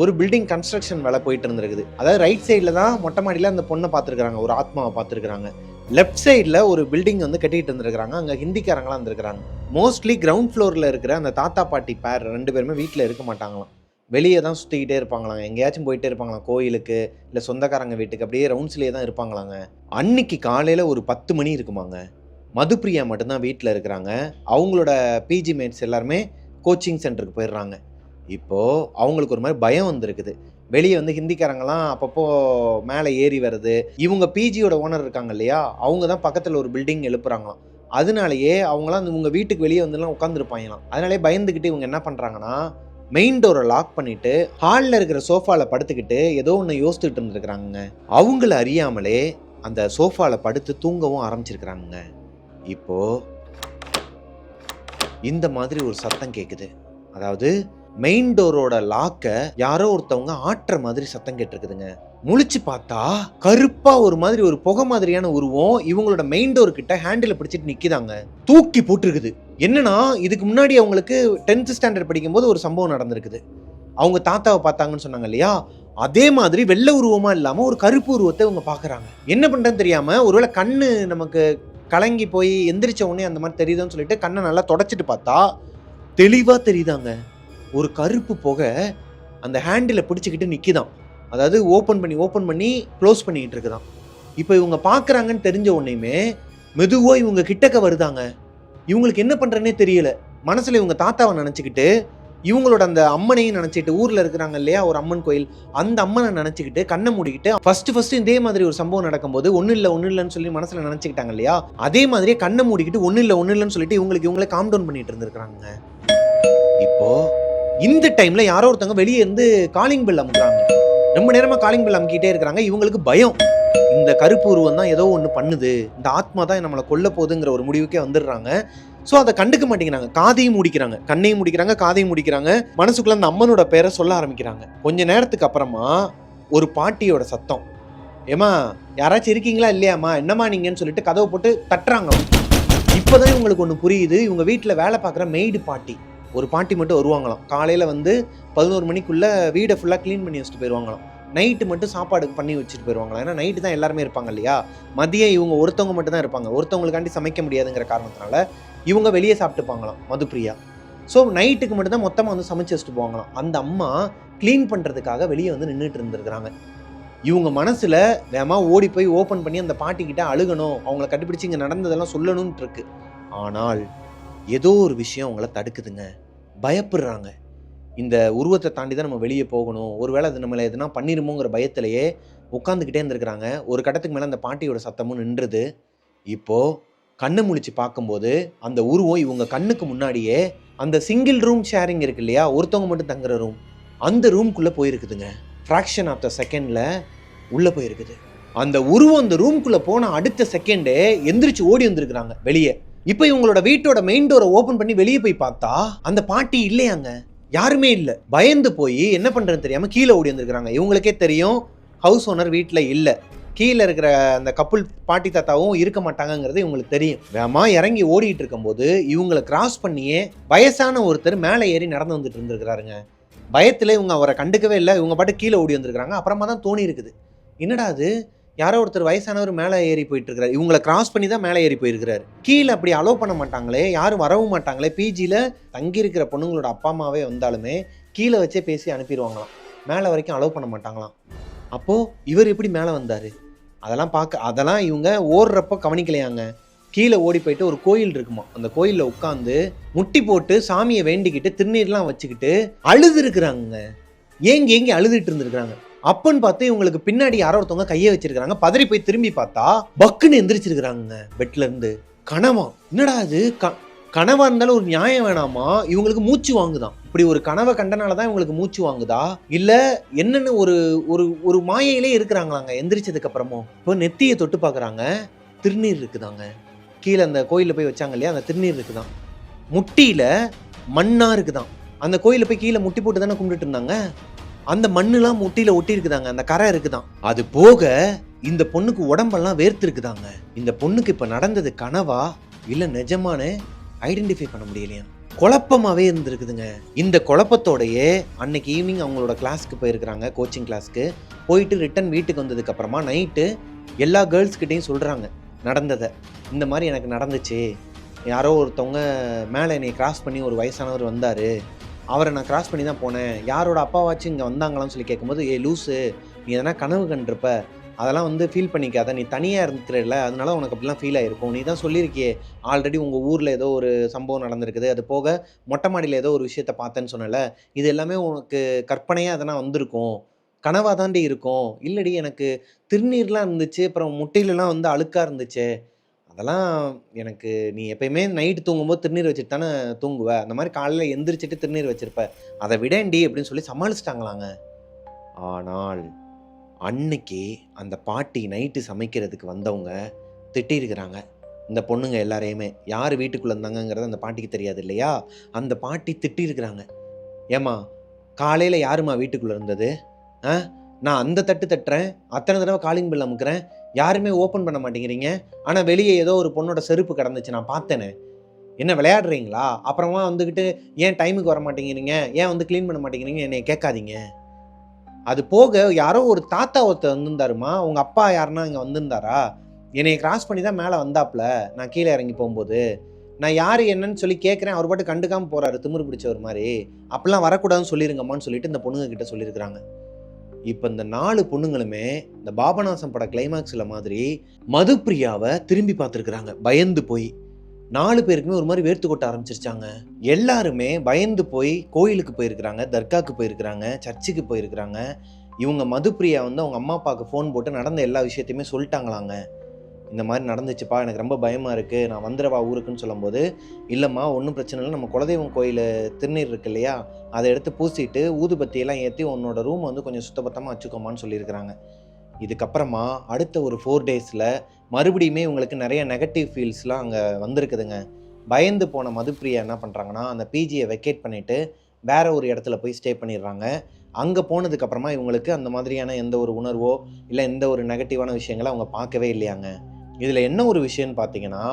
ஒரு பில்டிங் கன்ஸ்ட்ரக்ஷன் வேலை போயிட்டு இருந்திருக்குது. அதாவது ரைட் சைடில் தான் மொட்டை மாடியில் அந்த பொண்ணை பார்த்துருக்குறாங்க ஒரு ஆத்மாவை பார்த்துருக்குறாங்க லெஃப்ட் சைடில் ஒரு பில்டிங் வந்து கட்டிகிட்டு இருந்திருக்கிறாங்க. அங்கே ஹிந்திக்காரங்களாம் இருந்திருக்கிறாங்க. மோஸ்ட்லி கிரவுண்ட் ஃப்ளோரில் இருக்கிற அந்த தாத்தா பாட்டி பேர் ரெண்டு பேருமே வீட்டில் இருக்க மாட்டாங்களாம். வெளியே தான் சுற்றிக்கிட்டே இருப்பாங்களாங்க எங்கேயாச்சும் போயிட்டே இருப்பாங்களாம் கோயிலுக்கு இல்லை சொந்தக்காரங்க வீட்டுக்கு. அப்படியே ரவுண்ட்ஸ்லேயே தான் இருப்பாங்களாங்க. அன்னைக்கு காலையில் ஒரு பத்து மணி இருக்குமாங்க. மதுப்பிரியா மட்டும்தான் வீட்டில் இருக்கிறாங்க. அவங்களோட பிஜி மேட்ஸ் எல்லாருமே கோச்சிங் சென்டருக்கு போயிடுறாங்க. இப்போது அவங்களுக்கு ஒரு மாதிரி பயம் வந்திருக்குது. வெளியே வந்து ஹிந்திக்காரங்களாம் அப்பப்போ மேலே ஏறி வருது. இவங்க பிஜியோட ஓனர் இருக்காங்க இல்லையா? அவங்க தான் பக்கத்தில் ஒரு பில்டிங் எழுப்புறாங்களாம். அதனாலேயே அவங்களாம் இவங்க வீட்டுக்கு வெளியே வந்துலாம் உட்காந்துருப்பாங்களாம் அதனாலே பயந்துக்கிட்டு இவங்க என்ன பண்ணுறாங்கன்னா மெயின் டோரை லாக் பண்ணிட்டு ஹாலில் இருக்கிற சோஃபாவில் படுத்துக்கிட்டு ஏதோ ஒன்று யோசித்துட்டு இருந்திருக்கிறாங்க அவங்கள அறியாமலே அந்த சோஃபாவில் படுத்து தூங்கவும் ஆரம்பிச்சிருக்கிறாங்க இப்போ இந்த மாதிரி ஒரு சத்தம் கேட்குது அதாவது மெயின் டோரோட லாக்கை யாரோ ஒருத்தவங்க ஆட்டுற மாதிரி சத்தம் கேட்டிருக்குதுங்க. முழிச்சு பார்த்தா கருப்பா ஒரு மாதிரி ஒரு புகை மாதிரியான உருவம் இவங்களோட மெயின் டோர் கிட்ட ஹேண்டில் பிடிச்சிட்டு நிக்குதாங்க. தூக்கி போட்டிருக்குது. என்னன்னா இதுக்கு முன்னாடி அவங்களுக்கு டென்த் ஸ்டாண்டர்ட் படிக்கும்போது ஒரு சம்பவம் நடந்திருக்குது. அவங்க தாத்தாவை பார்த்தாங்கன்னு சொன்னாங்க இல்லையா? அதே மாதிரி வெள்ளை உருவமா இல்லாம ஒரு கருப்பு உருவத்தை இவங்க பாக்குறாங்க என்ன பண்றேன்னு தெரியாம ஒருவேளை கண்ணு நமக்கு கலங்கி போய் எந்திரிச்ச உடனே அந்த மாதிரி தெரியுதுன்னு சொல்லிட்டு கண்ணை நல்லா தொடச்சிட்டு பார்த்தா தெளிவா தெரியுதாங்க. ஒரு கருப்பு புகை அந்த ஹேண்டில் பிடிச்சிக்கிட்டு நிற்கிதான் அதாவது ஓப்பன் பண்ணி ஓப்பன் பண்ணி க்ளோஸ் பண்ணிக்கிட்டு இருக்குதான். இப்போ இவங்க பார்க்குறாங்கன்னு தெரிஞ்ச உடனேயுமே மெதுவாக இவங்க கிட்டக்க வருதாங்க. இவங்களுக்கு என்ன பண்ணுறேன்னே தெரியல. மனசில் இவங்க தாத்தாவை நினச்சிக்கிட்டு இவங்களோட அந்த அம்மனையும் நினச்சிட்டு ஊரில் இருக்கிறாங்க இல்லையா ஒரு அம்மன் கோயில் அந்த அம்மனை நினச்சிக்கிட்டு கண்ணை மூடிக்கிட்டு ஃபஸ்ட்டு ஃபஸ்ட்டு இதே மாதிரி ஒரு சம்பவம் நடக்கும்போது ஒன்றும் இல்லை ஒன்றும் இல்லைன்னு சொல்லி மனசில் நினச்சிக்கிட்டாங்க இல்லையா அதே மாதிரியே கண்ணை மூடிக்கிட்டு ஒன்றும் இல்லை ஒன்றும் இல்லைன்னு சொல்லிட்டு இவங்களுக்கு இவங்களே காம் டவுன் பண்ணிட்டு இருந்திருக்காங்க இப்போது இந்த டைம்ல யாரோ ஒருத்தவங்க வெளியே இருந்து காலிங் பெல் அமுக்குறாங்க. ரொம்ப நேரமா காலிங் பெல் அமுக்கிட்டே இருக்கிறாங்க. இவங்களுக்கு பயம். இந்த கருப்பு உருவம் தான் ஏதோ ஒன்று பண்ணுது. இந்த ஆத்மா தான் நம்மளை கொல்ல போகுதுங்கிற ஒரு முடிவுக்கே வந்துடுறாங்க. ஸோ அதை கண்டுக்க மாட்டேங்கிறாங்க. காதையும் முடிக்கிறாங்க. கண்ணையும் முடிக்கிறாங்க காதையும் முடிக்கிறாங்க. மனசுக்குள்ள அந்த அம்மனோட பேரை சொல்ல ஆரம்பிக்கிறாங்க. கொஞ்ச நேரத்துக்கு அப்புறமா ஒரு பாட்டியோட சத்தம். ஏமா யாராச்சும் இருக்கீங்களா இல்லையாம்மா? என்னம்மா நீங்கன்னு சொல்லிட்டு கதவை போட்டு தட்டுறாங்க இப்போதான் இவங்களுக்கு ஒன்று புரியுது. இவங்க வீட்டில் வேலை பார்க்குற மெய்டு பாட்டி. ஒரு பாட்டி மட்டும் வருவாங்களாம். காலையில் வந்து பதினோரு மணிக்குள்ளே வீடை ஃபுல்லாக க்ளீன் பண்ணி வச்சுட்டு போயிடுவாங்களாம் நைட்டு மட்டும் சாப்பாடு பண்ணி வச்சுட்டு போயிடுவாங்களாம் ஏன்னா நைட்டு தான் எல்லாருமே இருப்பாங்க இல்லையா? மதியம் இவங்க ஒருத்தவங்க மட்டும் தான் இருப்பாங்க. ஒருத்தவங்களுக்காண்டி சமைக்க முடியாதுங்கிற காரணத்தினால இவங்க வெளியே சாப்பிட்டுப்பாங்களாம் மதுப்பிரியா ஸோ நைட்டுக்கு மட்டும் தான் மொத்தமாக வந்து சமைச்சு வச்சுட்டு போவாங்களாம். அந்த அம்மா க்ளீன் பண்ணுறதுக்காக வெளியே வந்து நின்றுட்டு இருந்திருக்கிறாங்க. இவங்க மனசில் வேமா ஓடி போய் ஓப்பன் பண்ணி அந்த பாட்டிக்கிட்ட அழுகணும் அவங்கள கண்டுபிடிச்சி இங்கே நடந்ததெல்லாம் சொல்லணும்ன்ட்டு இருக்கு. ஆனால் ஏதோ ஒரு விஷயம் அவங்கள தடுக்குதுங்க. பயப்படுறாங்க. இந்த உருவத்தை தாண்டி தான் நம்ம வெளியே போகணும். ஒருவேளை அது நம்மளை எதுனா பண்ணிருமோங்கிற பயத்திலேயே உட்காந்துக்கிட்டே இருந்திருக்கிறாங்க. ஒரு கட்டத்துக்கு மேலே அந்த பாட்டியோட சத்தமும் நின்றுது. இப்போது கண்ணை முழிச்சு பார்க்கும்போது அந்த உருவம் இவங்க கண்ணுக்கு முன்னாடியே அந்த சிங்கிள் ரூம் ஷேரிங் இருக்கு இல்லையா? ஒருத்தவங்க மட்டும் தங்குற ரூம் அந்த ரூம்குள்ளே போயிருக்குதுங்க. ஃப்ராக்ஷன் ஆஃப் த செகண்டில் உள்ளே போயிருக்குது. அந்த உருவம் அந்த ரூம்குள்ளே போன அடுத்த செகண்டே எந்திரிச்சு ஓடி வந்திருக்கிறாங்க வெளியே. இப்போ இவங்களோட வீட்டோட மெயின் டோரை ஓப்பன் பண்ணி வெளியே போய் பார்த்தா அந்த பாட்டி இல்லையாங்க. யாருமே இல்லை. பயந்து போய் என்ன பண்ணுறதுன்னு தெரியாமல் கீழே ஓடி வந்துருக்குறாங்க. இவங்களுக்கே தெரியும் ஹவுஸ் ஓனர் வீட்டில் இல்லை. கீழே இருக்கிற அந்த கப்புள் பாட்டி தாத்தாவும் இருக்க மாட்டாங்கங்கிறது இவங்களுக்கு தெரியும். வேமா இறங்கி ஓடிட்டு இருக்கும்போது இவங்களை கிராஸ் பண்ணியே வயசான ஒருத்தர் மேலே ஏறி நடந்து வந்துட்டு இருந்திருக்கிறாருங்க. பயத்தில் இவங்க அவரை கண்டுக்கவே இல்லை. இவங்க பாட்டு கீழே ஓடி வந்திருக்கிறாங்க. அப்புறமா தான் தோணி இருக்குது. என்னடா அது? யாரோ ஒருத்தர் வயசானவர் மேலே ஏறி போயிட்டு இருக்காரு இவங்களை கிராஸ் பண்ணி தான் மேலே ஏறி போயிருக்கிறாரு. கீழே அப்படி அலோவ் பண்ண மாட்டாங்களே யாரும் வரவும் மாட்டாங்களே பிஜியில் தங்கியிருக்கிற பொண்ணுங்களோட அப்பா அம்மாவே வந்தாலுமே கீழே வச்சே பேசி அனுப்பிடுவாங்களாம். மேலே வரைக்கும் அலோவ் பண்ண மாட்டாங்களாம். அப்போது இவர் எப்படி மேலே வந்தார்? அதெல்லாம் பார்க்க அதெல்லாம் இவங்க ஓடுறப்போ கவனிக்கலையாங்க. கீழே ஓடி போயிட்டு ஒரு கோயில் இருக்குமா அந்த கோயிலில் உட்காந்து முட்டி போட்டு சாமியை வேண்டிக்கிட்டு திருநீர்லாம் வச்சுக்கிட்டு அழுது இருக்கிறாங்க ஏங்கி ஏங்கி அழுதுட்டு இருந்திருக்கிறாங்க. அப்பன்னு பார்த்து இவங்களுக்கு பின்னாடி யாரோ ஒருத்தவங்க கையை வச்சிருக்காங்க பதறி போய் திரும்பி பார்த்தா பக்குன்னு எந்திரிச்சிருக்கிறாங்க. பெட்ல இருந்து. கனவா. என்னடா அது க- கனவா இருந்தாலும் ஒரு நியாயம் வேணாமா? இவங்களுக்கு மூச்சு வாங்குதான். இப்படி ஒரு கனவை கண்டனால தான் இவங்களுக்கு மூச்சு வாங்குதா? இல்ல என்னன்னு ஒரு ஒரு ஒரு மாயையிலே இருக்கிறாங்களாங்க எந்திரிச்சதுக்கு அப்புறமும். இப்போ நெத்தியை தொட்டு பாக்குறாங்க திருநீர் இருக்குதாங்க. கீழே அந்த கோயிலில் போய் வச்சாங்க இல்லையா? அந்த திருநீர் இருக்குதான். முட்டியில மண்ணா இருக்குதாம் அந்த கோயிலில் போய் கீழே முட்டி போட்டு தானே கும்பிட்டுட்டு இருந்தாங்க? அந்த மண்ணுலாம் முட்டியில ஒட்டி இருக்குதாங்க அந்த கரை இருக்குதான். அது போக இந்த பொண்ணுக்கு உடம்பெல்லாம் வேர்த்து இருக்குதாங்க இந்த பொண்ணுக்கு இப்ப நடந்தது கனவா இல்ல நிஜமானு ஐடென்டிஃபை பண்ண முடியலையா? குழப்பமாவே இருந்திருக்குதுங்க. இந்த குழப்பத்தோடையே அன்னைக்கு ஈவினிங் அவங்களோட கிளாஸ்க்கு போயிருக்கிறாங்க கோச்சிங் கிளாஸ்க்கு போயிட்டு ரிட்டன் வீட்டுக்கு வந்ததுக்கு அப்புறமா நைட்டு எல்லா கேர்ள்ஸ் சொல்கிறாங்க நடந்ததை. இந்த மாதிரி எனக்கு நடந்துச்சு. யாரோ ஒருத்தவங்க மேலே என்னை கிராஸ் பண்ணி ஒரு வயசானவர் வந்தார். அவரை நான் கிராஸ் பண்ணி தான் போனேன். யாரோட அப்பாவாச்சும் இங்கே வந்தாங்களான்னு சொல்லி கேட்கும்போது ஏ லூஸு நீ எதனா கனவு கண்டிருப்ப. அதெல்லாம் வந்து ஃபீல் பண்ணிக்காத. நீ தனியாக இருந்துக்கிறல அதனால உனக்கு அப்படிலாம் ஃபீல் ஆயிருக்கும். நீ தான் சொல்லியிருக்கியே ஆல்ரெடி உங்கள் ஊரில் ஏதோ ஒரு சம்பவம் நடந்திருக்குது. அது போக மொட்டை மாடியில் ஏதோ ஒரு விஷயத்த பார்த்தேன்னு சொன்னல இது எல்லாமே உனக்கு கற்பனையாக எதனா வந்திருக்கும். கனவாக தாண்டி இருக்கும். இல்லடி எனக்கு திருநீர்லாம் இருந்துச்சு. அப்புறம் முட்டையிலலாம் வந்து அழுக்காக இருந்துச்சு. அதெல்லாம் எனக்கு நீ எப்பயுமே நைட்டு தூங்கும்போது திருநீர் வச்சுட்டு தானே தூங்குவ. அந்த மாதிரி காலையில் எந்திரிச்சிட்டு திருநீர் வச்சிருப்ப. அதை விடேண்டி அப்படின்னு சொல்லி சமாளிச்சிட்டாங்களாங்க. ஆனால் அன்னைக்கு அந்த பாட்டி நைட்டு சமைக்கிறதுக்கு வந்தவங்க திட்டிருக்கிறாங்க. இந்த பொண்ணுங்க எல்லாரையுமே யார் வீட்டுக்குள்ளே இருந்தாங்கங்கிறது அந்த பாட்டிக்கு தெரியாது இல்லையா? அந்த பாட்டி திட்டிருக்கிறாங்க. ஏம்மா காலையில் யாரும்மா வீட்டுக்குள்ளே இருந்தது? ஆ? நான் அந்த தட்டு தட்டுறேன் அத்தனை தடவை காலிங் பில் அமுக்கிறேன் யாருமே ஓப்பன் பண்ண மாட்டேங்கிறீங்க. ஆனால் வெளியே ஏதோ ஒரு பொண்ணோட செருப்பு கிடந்துச்சு நான் பார்த்தேனே. என்ன விளையாடுறீங்களா? அப்புறமா வந்துக்கிட்டு ஏன் டைமுக்கு வர மாட்டேங்கிறீங்க? ஏன் வந்து க்ளீன் பண்ண மாட்டேங்கிறீங்க என்னை கேட்காதீங்க. அது போக யாரோ ஒரு தாத்தா ஒருத்தர் வந்திருந்தாருமா? உங்கள் அப்பா யாருன்னா இங்கே வந்திருந்தாரா? என்னை கிராஸ் பண்ணி தான் மேலே வந்தாப்புல நான் கீழே இறங்கி போகும்போது. நான் யார் என்னன்னு சொல்லி கேட்குறேன் அவர் பாட்டு கண்டுக்காமல் போகிறாரு திமிரு பிடிச்சவர் மாதிரி. அப்பெல்லாம் வரக்கூடாதுன்னு சொல்லிருங்கம்மான்னு சொல்லிட்டு இந்த பொண்ணுங்க கிட்ட சொல்லியிருக்கிறாங்க. இப்போ இந்த நாலு பொண்ணுங்களுமே இந்த பாபநாசம் பட கிளைமாக்ஸில் மாதிரி மதுப்பிரியாவை திரும்பி பார்த்துருக்குறாங்க. பயந்து போய். நாலு பேருக்குமே ஒரு மாதிரி வேர்த்து கொட்ட ஆரம்பிச்சிருச்சாங்க. எல்லாருமே பயந்து போய் கோயிலுக்கு போயிருக்கிறாங்க தர்காக்கு போயிருக்கிறாங்க சர்ச்சுக்கு போயிருக்கிறாங்க. இவங்க மதுப்பிரியா வந்து அவங்க அம்மா அப்பாவுக்கு ஃபோன் போட்டு நடந்த எல்லா விஷயத்தையுமே சொல்லிட்டாங்களாங்க. இந்த மாதிரி நடந்துச்சுப்பா எனக்கு ரொம்ப பயமாக இருக்குது நான் வந்துடவா ஊருக்குன்னு சொல்லும்போது இல்லைம்மா ஒன்றும் பிரச்சனை இல்லை நம்ம குலதெய்வம் கோயில் திருநீர் இருக்கு இல்லையா அதை எடுத்து பூசிட்டு ஊதுபத்தியெல்லாம் ஏற்றி உன்னோட ரூம் வந்து கொஞ்சம் சுத்தபத்தமாக வச்சுக்கோமான்னு சொல்லியிருக்கிறாங்க. இதுக்கப்புறமா அடுத்த ஒரு ஃபோர் டேஸில் மறுபடியுமே இவங்களுக்கு நிறைய நெகட்டிவ் ஃபீல்ஸ்லாம் அங்கே வந்திருக்குதுங்க. பயந்து போன மதுப்பிரியா என்ன பண்ணுறாங்கன்னா அந்த பிஜியை வெக்கேட் பண்ணிவிட்டு வேறு ஒரு இடத்துல போய் ஸ்டே பண்ணிடுறாங்க. அங்கே போனதுக்கப்புறமா இவங்களுக்கு அந்த மாதிரியான எந்த ஒரு உணர்வோ இல்லை எந்த ஒரு நெகட்டிவான விஷயங்களை அவங்க பார்க்கவே இல்லையாங்க. இதில் என்ன ஒரு விஷயம்னு பார்த்தீங்கன்னா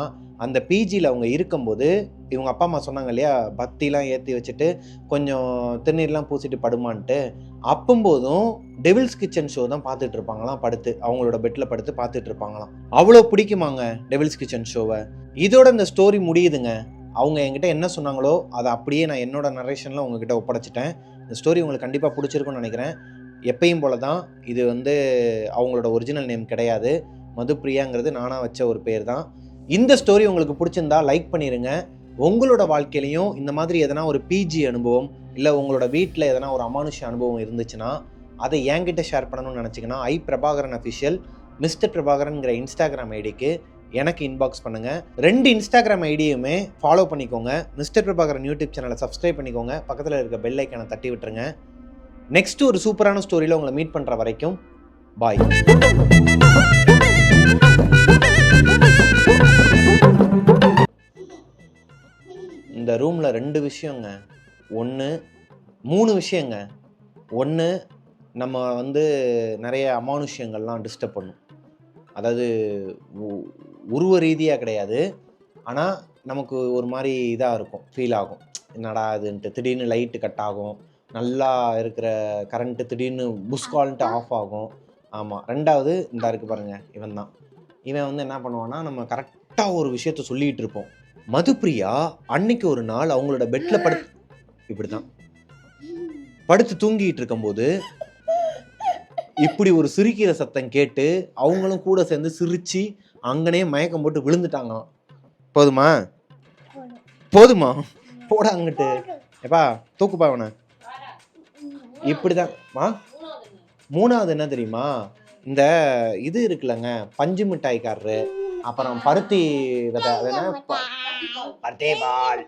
அந்த பிஜியில் அவங்க இருக்கும்போது இவங்க அப்பா அம்மா சொன்னாங்க இல்லையா பத்திலாம் ஏற்றி வச்சுட்டு கொஞ்சம் திருநீர்லாம் பூசிட்டு படுமான்ட்டு அப்பம்போதும் டெவில்ஸ் கிச்சன் ஷோ தான் பார்த்துட்டு இருப்பாங்களாம் படுத்து. அவங்களோட பெட்டில் படுத்து பார்த்துட்டு இருப்பாங்களாம் அவ்வளோ பிடிக்குமாங்க டெவில்ஸ் கிச்சன் ஷோவை இதோட இந்த ஸ்டோரி முடியுதுங்க. அவங்க என்கிட்ட என்ன சொன்னாங்களோ அதை அப்படியே நான் என்னோட நரேஷனில் உங்ககிட்ட ஒப்படைச்சிட்டேன். இந்த ஸ்டோரி உங்களுக்கு கண்டிப்பாக பிடிச்சிருக்குன்னு நினைக்கிறேன். எப்பயும் போல தான் இது வந்து அவங்களோட ஒரிஜினல் நேம் கிடையாது. மதுப்பிரியாங்கிறது நானாக வச்ச ஒரு பேர் தான் இந்த ஸ்டோரி உங்களுக்கு பிடிச்சிருந்தா லைக் பண்ணிடுங்க உங்களோட வாழ்க்கையிலையும் இந்த மாதிரி எதனா ஒரு பிஜி அனுபவம் இல்லை உங்களோட வீட்டில் எதனா ஒரு அமானுஷ்ய அனுபவம் இருந்துச்சுன்னா அதை என்கிட்ட ஷேர் பண்ணணும்னு நினச்சிங்கன்னா ஐ பிரபாகரன் அஃபிஷியல் மிஸ்டர் பிரபாகரன்ங்கிற இன்ஸ்டாகிராம் ஐடிக்கு எனக்கு இன்பாக்ஸ் பண்ணுங்கள் ரெண்டு இன்ஸ்டாகிராம் ஐடியுமே ஃபாலோ பண்ணிக்கோங்க. மிஸ்டர் பிரபாகரன் யூடியூப் சேனலை சப்ஸ்கிரைப் பண்ணிக்கோங்க. பக்கத்தில் இருக்க பெல் ஐக்கானை தட்டி விட்டுருங்க. நெக்ஸ்ட் ஒரு சூப்பரான ஸ்டோரியில் உங்களை மீட் பண்ணுற வரைக்கும் பாய் இந்த ரூமில் ரெண்டு விஷயங்க. ஒன்று மூணு விஷயங்க. ஒன்று நம்ம வந்து நிறைய அமானுஷ்யங்கள்லாம் டிஸ்டர்ப் பண்ணும். அதாவது உருவ ரீதியாக கிடையாது. ஆனால் நமக்கு ஒரு மாதிரி இதாக இருக்கும் ஃபீல் ஆகும். என்னடா இதுன்ட்டு திடீர்னு லைட்டு கட் ஆகும். நல்லா இருக்கிற கரண்ட்டு திடீர்னு புஷ்கால்ன்ட்டு ஆஃப் ஆகும். ஆமாம் ரெண்டாவது இந்த இருக்கு பாருங்க இவன் தான் இவன் வந்து என்ன பண்ணுவான்னா நம்ம கரெக்டாக ஒரு விஷயத்த சொல்லிட்டு இருப்போம். மதுப்பிரியா அன்னைக்கு ஒரு நாள் அவங்களோட பெட்டில் படுத்து இப்படி தான் படுத்து தூங்கிட்டு இருக்கும்போது இப்படி ஒரு சிரிக்கிற சத்தம் கேட்டு அவங்களும் கூட சேர்ந்து சிரிச்சு அங்கனே மயக்கம் போட்டு விழுந்துட்டாங்களாம். போதுமா? போதுமா? போட அங்கிட்டு. எப்பா தூக்குப்பா அவனை. இப்படிதான் மா? மூணாவது என்ன தெரியுமா? இந்த இது இருக்குல்லங்க பஞ்சு மிட்டாய்க்காரரு அப்புறம் பருத்தி விதை அது என்ன? ப- பருத்தி பால்.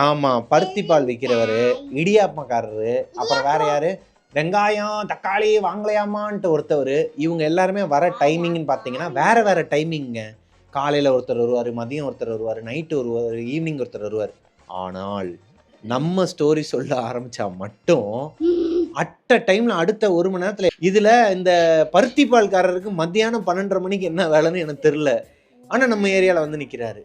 ஆமா பருத்தி பால் விற்கிறவர் இடியாப்பக்காரரு அப்புறம் வேற யாரு? வெங்காயம் தக்காளி வாங்கலையாமான்ட்டு ஒருத்தவர் இவங்க எல்லாருமே வர டைமிங்னு பார்த்தீங்கன்னா வேற வேற டைமிங்க காலையில் ஒருத்தர் வருவார் மதியம் ஒருத்தர் வருவார் நைட்டு வருவார் ஈவினிங் ஒருத்தர் வருவார். ஆனால் நம்ம ஸ்டோரி சொல்ல ஆரம்பிச்சா மட்டும் அட்ட டைம்ல அடுத்த ஒரு மணி நேரத்துல இதுல இந்த பருத்தி பால்காரருக்கு மத்தியானம் பன்னெண்டரை மணிக்கு என்ன வேலைன்னு எனக்கு தெரியல. ஆனா நம்ம ஏரியால வந்து நிக்கிறாரு.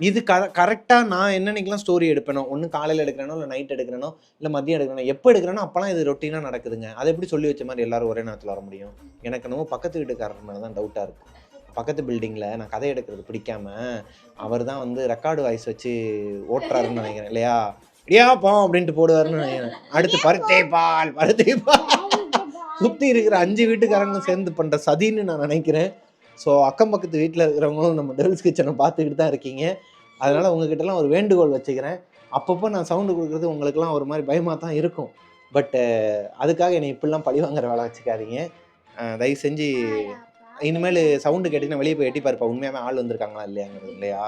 இது க கரெக்டாக நான் என்னன்னைக்கெல்லாம் ஸ்டோரி எடுப்பேனோ? ஒன்று காலையில் எடுக்கிறேனோ இல்லை நைட் எடுக்கிறேனோ இல்லை மதியம் எடுக்கிறேனோ எப்போ எடுக்கிறேனோ அப்போலாம் இது ரொட்டீனாக நடக்குதுங்க. அதை எப்படி சொல்லி வச்ச மாதிரி எல்லாரும் ஒரே நேரத்தில் வர முடியும்? எனக்கு என்னமோ பக்கத்து வீட்டுக்காரர் மேலே தான் டவுட்டாக இருக்குது பக்கத்து பில்டிங்கில் நான் கதை எடுக்கிறது பிடிக்காம அவர் தான் வந்து ரெக்கார்டு வாய்ஸ் வச்சு ஓட்டுறாருன்னு நினைக்கிறேன் இல்லையா? இடியாப்பம் அப்படின்ட்டு போடுவாருன்னு நினைக்கிறேன். அடுத்து பருத்தே பால் பருத்தே பால். சுற்றி இருக்கிற அஞ்சு வீட்டுக்காரங்களும் சேர்ந்து பண்ணுற சதின்னு நான் நினைக்கிறேன். ஸோ அக்கம் பக்கத்து வீட்டில் இருக்கிறவங்களும் நம்ம டெவில்ஸ் கிச்சனை பார்த்துக்கிட்டு தான் இருக்கீங்க. அதனால் உங்ககிட்டலாம் ஒரு வேண்டுகோள் வச்சுக்கிறேன். அப்பப்போ நான் சவுண்டு கொடுக்குறது உங்களுக்குலாம் ஒரு மாதிரி பயமாக தான் இருக்கும். பட்டு அதுக்காக என்னை இப்படிலாம் பழி வாங்குற வேலை வச்சுக்காதீங்க. தயவு செஞ்சு இனிமேல் சவுண்டு கேட்டு வெளியே போய் எட்டி பாருப்பா. உண்மையாகவே ஆள் வந்திருக்காங்களா இல்லையாங்கிறது இல்லையா?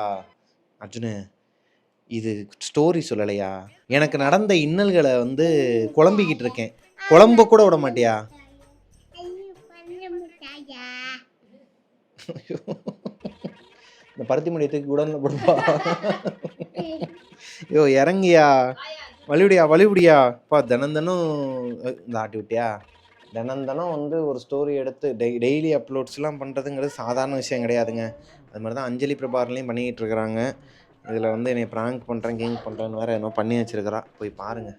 அர்ஜுனு இது ஸ்டோரி சொல்லலையா? எனக்கு நடந்த இன்னல்களை வந்து குழம்பிக்கிட்டு இருக்கேன். குழம்ப கூட விட மாட்டியா? இந்த பருத்தி மணி தூக்கி உடனே போடுப்பா. ஐயோ இறங்கியா? வலிவிடியா வலிவிடியா? பா தினந்தனும் இந்த ஆட்டி விட்டியா? தினந்தனம் வந்து ஒரு ஸ்டோரி எடுத்து டெய் டெய்லி அப்லோட்ஸ்லாம் பண்ணுறதுங்கிறது சாதாரண விஷயம் கிடையாதுங்க. அது மாதிரி தான் அஞ்சலி பிரபாரலையும் பண்ணிக்கிட்டு இருக்கிறாங்க. இதில் வந்து என்னை ப்ராங்க் பண்ணுறேன் கேங் பண்ணுறேன்னு வேறு என்னோ பண்ணி வச்சிருக்கிறா. போய் பாருங்கள்